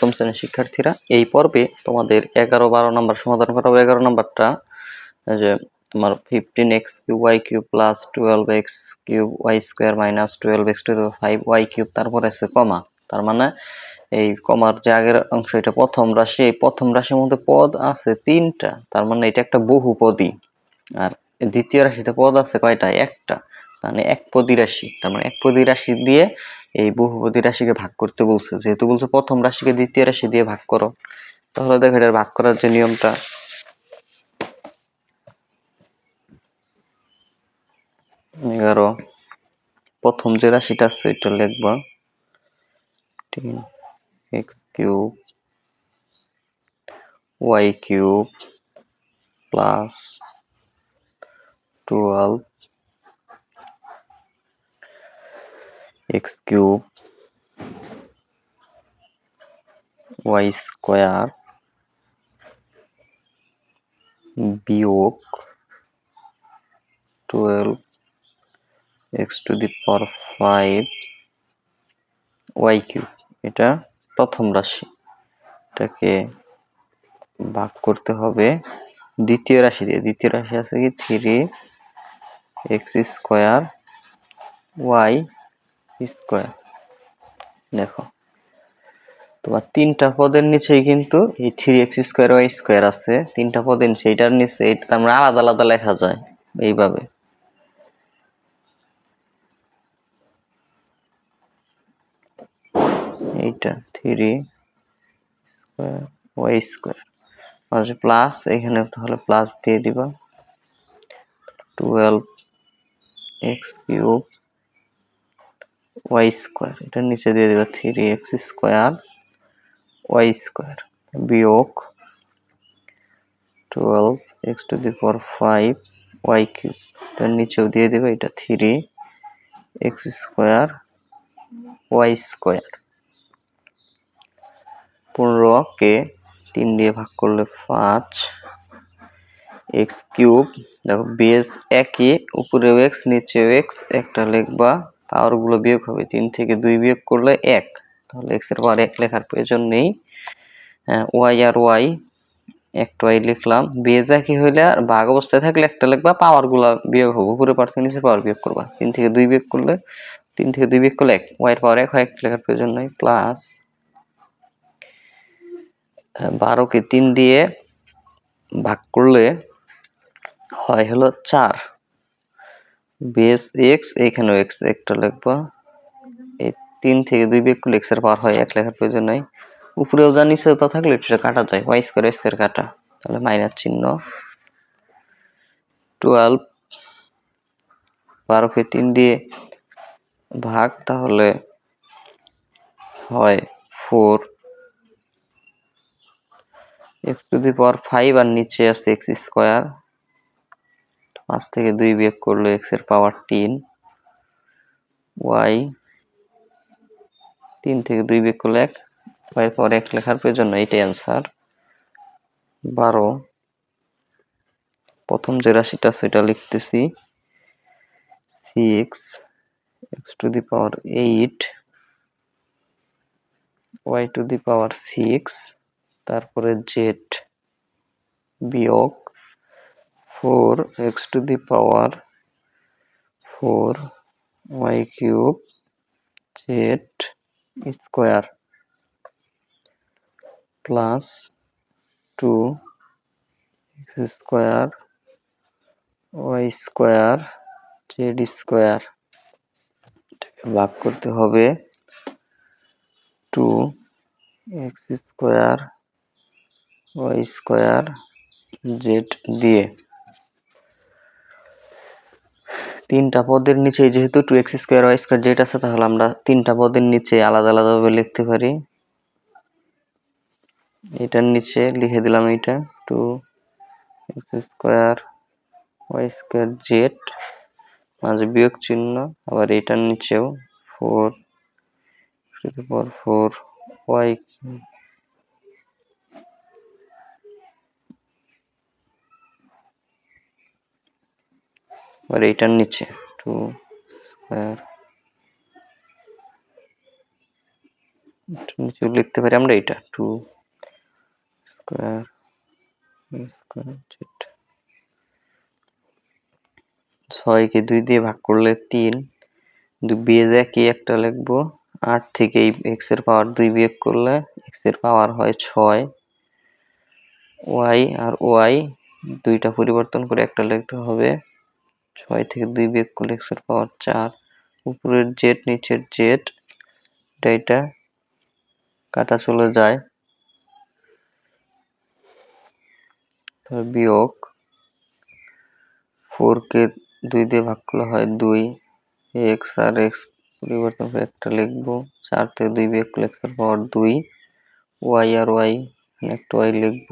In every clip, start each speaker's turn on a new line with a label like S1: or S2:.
S1: সপ্তম শ্রেণির শিক্ষার্থীরা এই পর্বে তোমাদের এগারো বারো নম্বর সমাধান করাবো। এগারো নম্বরটা যে তোমার fifteen x cube y cube plus twelve x cube y square minus twelve x two five y cube তারপরে আছে কমা তার মানে এই কমার যে আগের অংশ, এটা প্রথম রাশি, এই প্রথম রাশির মধ্যে পদ আছে তিনটা। তার মানে এটা একটা বহু বহুপদী। আর দ্বিতীয় রাশিতে পদ আছে কয়টা? একটা। মানে এক পদী রাশি। তার মানে এক পদী রাশি দিয়ে এই বহুপদী রাশিকে ভাগ করতে বলছে। যেহেতু বলছে প্রথম রাশিকে দ্বিতীয় রাশি দিয়ে ভাগ করো। তাহলে দেখো এটার ভাগ করার যে নিয়মটা। এগারো। প্রথম যে রাশিটা আছে, এটা লিখবা x cube y cube plus twelve x cube y square বিয়োগ twelve x to the power five y cube. এটা প্রথম রাশি। এটাকে ভাগ করতে হবে দ্বিতীয় রাশি দিয়ে। দ্বিতীয় রাশি আছে কি? Three x square y square দেখো, তোমার তিনটা পদের নিচেই কিন্তু এই three x square y square আছে। তিনটা পদের নিচে এটার নিচে এটা আমরা আলাদা আলাদা লেখা যায় এইভাবে। এইটা থ্রি স্কোয়ার ওয়াই স্কোয়ার মাঝে প্লাস এখানে তাহলে প্লাস দিয়ে দিবা। Twelve x cube y square. এটার নিচে দিয়ে দিবা three x square y square বিয়োগ twelve x to the power five y cube এটার নিচেও দিয়ে দিবে, এটা three x square y square. পনেরো কে তিন দিয়ে ভাগ করলে পাঁচ এক্স কিউব দেখো বেস একই, উপরেও এক্স নিচেও এক্স একটা লিখবা পাওয়ারগুলো বিয়োগ হবে। তিন থেকে দুই বিয়োগ করলে এক। তাহলে এক্সের পাওয়ার এক লেখার প্রয়োজন নেই। ওয়াই আর ওয়াই একটা ওয়াই লিখলাম। বেজ একই হইলে আর ভাগ অবস্থায় থাকলে একটা লিখবা পাওয়ারগুলা বিয়োগ হবে। উপরে পাওয়ার থেকে নিচে পাওয়ার বিয়োগ করবা। তিন থেকে দুই বিয়োগ করলে, তিন থেকে দুই বিয়োগ করলে এক। ওয়াই এর পাওয়ার এক, হয় এক লেখার প্রয়োজন নেই। প্লাস বারোকে তিন দিয়ে ভাগ করলে হয় হলো চার। বেস এক্স এখানেও এক্স একটা লিখবা। এই তিন থেকে দুই বিয়োগ করলে এক্সের পাওয়ার হয়, এক লেখার প্রয়োজন নাই। উপরেও যা নিচেও তা থাকলে এটা কাটা যায় ওয়াই স্কোয়ার স্কোয়ার কাটা। তাহলে মাইনাস চিহ্ন। টুয়েলভ বারোকে তিন দিয়ে ভাগ, তাহলে হয় four x to the power five আর নিচে আছে এক্স স্কোয়ার পাঁচ থেকে দুই বিয়োগ করলে এক্সের পাওয়ার তিন ওয়াই তিন থেকে দুই বিয়োগ করলে এক ওয়াই পাওয়ার এক লেখার প্রয়োজন নয় এটাই অ্যান্সার বারো, প্রথম যে রাশিটা সেটা লিখতেছি six x to the power eight y to the power six তারপরে জেড বিয়োগ four x to the power four y cube z square plus two x square y square z square এটাকে ভাগ করতে হবে two x square y square z দিয়ে। তিনটা পদের নিচে যেহেতু two x square y square z আছে, তাহলে আমরা তিনটা পদের নিচে আলাদা আলাদাভাবে লিখতে পারি। এটার নিচে লিখে দিলাম এটা two x square y square z মাঝে বিয়োগ চিহ্ন, আবার এটার নিচেও ফোর ফোর ওয়াই আর এইটার নিচে টু স্কোয়ার নিচে লিখতে পারি আমরা এইটা টু স্কোয়ার স্কোয়ার ছয়কে দুই দিয়ে ভাগ করলে তিন বিয়ে একই একটা লিখব, আট থেকে এক্সের পাওয়ার দুই বিয়োগ করলে এক্সের পাওয়ার হয় ছয়। ওয়াই আর ওয়াই দুইটা পরিবর্তন করে একটা লিখতে হবে। ছয় থেকে দুই বিয়োগ করলে পাওয়ার চার। উপরের জেট নিচের জেট এটা কাটা চলে যায়। বিয়োগ ফোর কে দুই দিয়ে ভাগ করলে হয় দুই। এক্স আর এক্স পরিবর্তন করে একটা লিখব। চার থেকে দুই বিয়োগ করলে পাওয়ার দুই। ওয়াই আর ওয়াই একটা ওয়াই লিখব।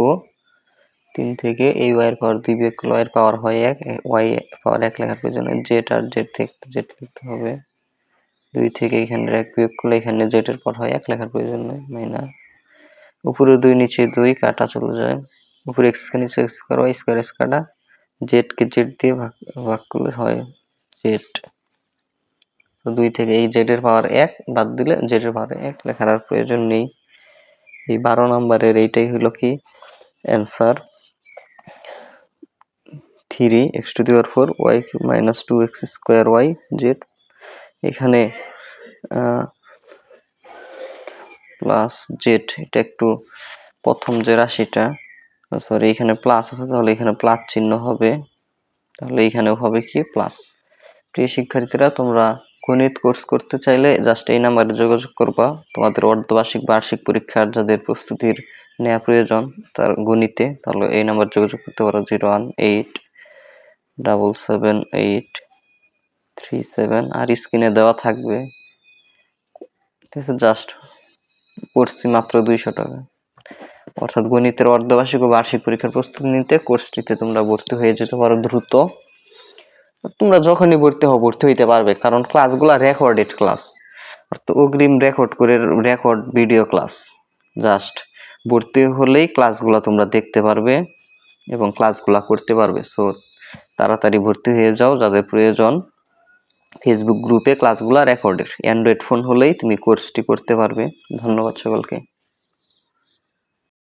S1: তিন থেকে এই ওয়াই এর পাওয়ার দুই বিয়োগ করলে ওয়াই এর পাওয়ার হয় এক ওয়াই পাওয়ার এক লেখার প্রয়োজনে জেড আর জেড থেকে জেড লিখতে হবে। দুই থেকে এখানে এক বিয়োগ করলে এখানে জেড এর পর হয় এক লেখার প্রয়োজন নেই মাইনাস উপরে দুই, নিচে দুই, কাটা চলে যায়। উপরে এক্স কে নিচে x square y square x কাটা। জেড কে জেড দিয়ে ভাগ ভাগ করলে হয় জেড তো দুই থেকে এই জেড এর পাওয়ার এক, বাদ দিলে জেড এর পাওয়ার এক লেখার আর প্রয়োজন নেই। এই বারো নম্বরের এইটাই হলো কি? Answer three x to the four, y minus two x square y z. এখানে প্লাস জেড, এটা একটু প্রথম যে রাশিটা সরি, এখানে প্লাস আছে, তাহলে এখানে প্লাস চিহ্ন হবে। তাহলে এখানেও হবে কি? প্লাস। প্রিয় শিক্ষার্থীরা, তোমরা গণিত কোর্স করতে চাইলে জাস্ট এই নাম্বারে যোগাযোগ করবা। তোমাদের অর্ধবার্ষিক বার্ষিক পরীক্ষার যাদের প্রস্তুতির নেওয়া প্রয়োজন তার গণিতে, তাহলে এই নাম্বার যোগাযোগ করতে পারো zero one eight double seven eight three seven আর স্ক্রিনে দেওয়া থাকবে। ঠিক আছে জাস্ট করছি মাত্র দুইশো টাকা। অর্থাৎ গণিতের অর্ধবার্ষিক ও বার্ষিক পরীক্ষার প্রস্তুতি নিতে কোর্সটিতে তোমরা ভর্তি হয়ে যেতে পারো দ্রুত। তোমরা যখনই ভর্তি হও, ভর্তি হইতে পারবে, কারণ ক্লাসগুলো রেকর্ডেড ক্লাস অর্থাৎ অগ্রিম রেকর্ড করে রেকর্ড ভিডিও ক্লাস জাস্ট ভর্তি হলেই ক্লাসগুলো তোমরা দেখতে পারবে এবং ক্লাসগুলো করতে পারবে। সো তাড়াতাড়ি ভর্তি হয়ে যাও, যাদের প্রয়োজন ফেসবুক গ্রুপে ক্লাসগুলো রেকর্ডের অ্যান্ড্রয়েড ফোন হলেই তুমি কোর্সটি করতে পারবে। ধন্যবাদ সকলকে।